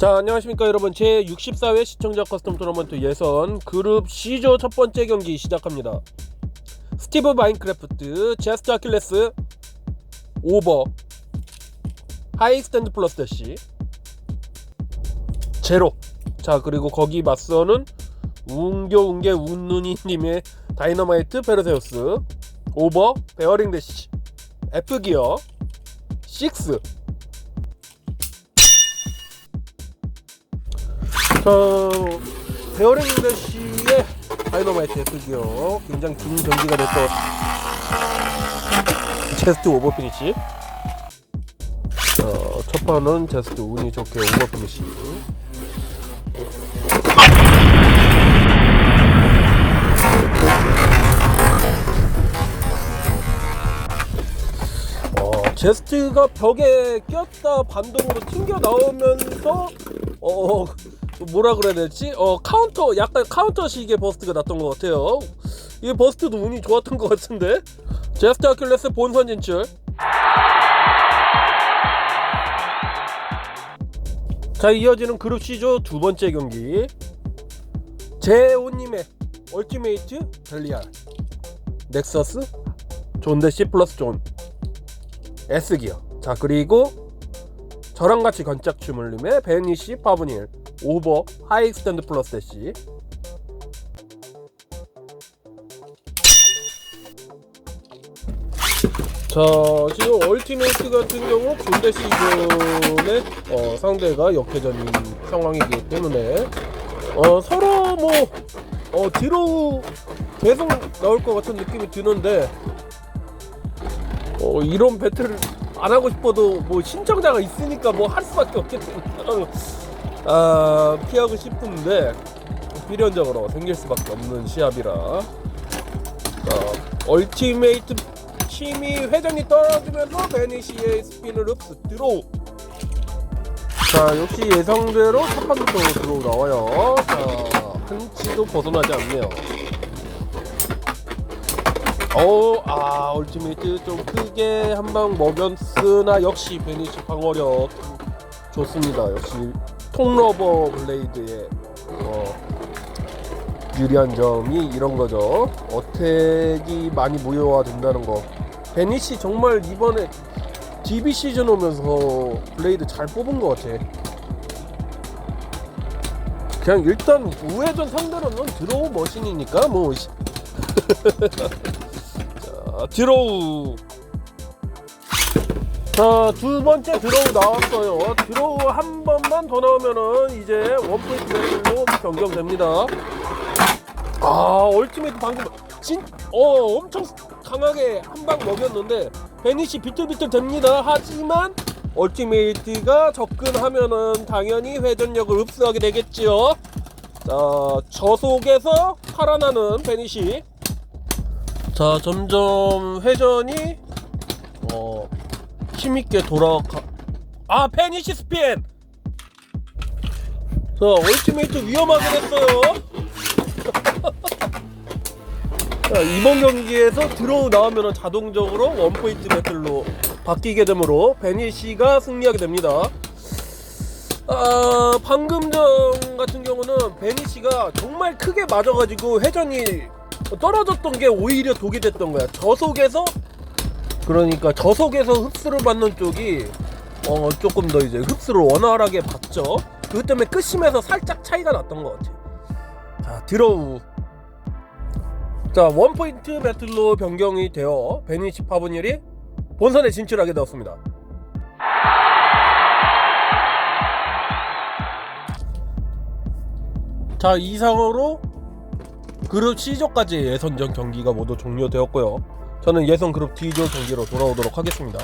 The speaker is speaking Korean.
자 안녕하십니까 여러분. 제 64회 시청자 커스텀 토너먼트 예선 그룹 C조 첫 번째 경기 시작합니다. 스티브 마인크래프트 제스트 아킬레스 오버 하이 스탠드 플러스 대시 제로. 자 그리고 거기 맞서는 웅겨웅개 운눈이님의 다이너마이트 페르세우스 오버 베어링 대시 F기어 6 자, 베어링 대시의 다이너마이트 F기어 굉장히 긴 경기가 됐던 제스트 오버 피니시. 자, 첫 판은 제스트 운이 좋게 오버 피니시. 어, 제스트가 벽에 꼈다 반동으로 튕겨 나오면서 어 뭐라 그래야 되지? 어 카운터 약간 카운터식의 버스트가 났던 것 같아요. 이 버스트도 운이 좋았던 것 같은데 제스트 아킬레스 본선 진출. 자 이어지는 그룹 C조 두 번째 경기 제오님의 얼티메이트 벨리알 넥서스 존대 C 플러스 존 S기어 자 그리고 저랑 같이 건짝춤을님의 베니시 파브닐 오버 하이 스탠드 플러스 대시 자 지금 얼티메이트 같은 경우 존대 시즌의 어, 상대가 역회전인 상황이기 때문에 어, 서로 뭐 어, 뒤로 계속 나올 것 같은 느낌이 드는데 어, 이런 배틀을 안 하고 싶어도 뭐 신청자가 있으니까 뭐 할 수밖에 없겠구나. 아 피하고 싶은데 필연적으로 생길 수밖에 없는 시합이라. 자, 얼티메이트 힘이 회전이 떨어지면서 베니시의 스피너 룹스 드로우. 자 역시 예상대로 첫 판부터 드로우 나와요. 자 한치도 벗어나지 않네요. 어, 아, 얼티메이트 좀 크게 한 방 먹였으나 역시 베니시 방어력 좋습니다. 역시 통러버 블레이드의 어, 유리한 점이 이런 거죠. 어택이 많이 무효화 된다는 거. 베니시 정말 이번에 DB 시즌 오면서 블레이드 잘 뽑은 것 같아. 그냥 일단 우회전 상대로는 드로우 머신이니까 뭐 시- 자, 드로우. 자, 두 번째 드로우 나왔어요. 드로우 한 번만 더 나오면은 이제 원포인트 매들로 변경됩니다. 아, 얼티메이트 방금 진, 어, 엄청 강하게 한 방 먹였는데 베니시 비틀비틀 됩니다. 하지만 얼티메이트가 접근하면은 당연히 회전력을 흡수하게 되겠지요. 자, 저속에서 살아나는 베니시. 자 점점 회전이 어 힘있게 돌아가 아 페니시 스피엔! 자 얼티메이트 위험하게 됐어요. 자 이번 경기에서 드로우 나오면 자동적으로 원포인트 배틀로 바뀌게 되므로 베니시가 승리하게 됩니다. 아 방금 전 같은 경우는 베니시가 정말 크게 맞아가지고 회전이 떨어졌던 게 오히려 독이 됐던 거야. 저속에서 그러니까 저속에서 흡수를 받는 쪽이 어 조금 더 이제 흡수를 원활하게 받죠. 그것 때문에 끝심에서 살짝 차이가 났던 것 같아. 자 드로우. 자 원포인트 배틀로 변경이 되어 베니시 파브닐이 본선에 진출하게 되었습니다. 자 이상으로 그룹 C조까지 예선전 경기가 모두 종료되었고요. 저는 예선 그룹 D조 경기로 돌아오도록 하겠습니다.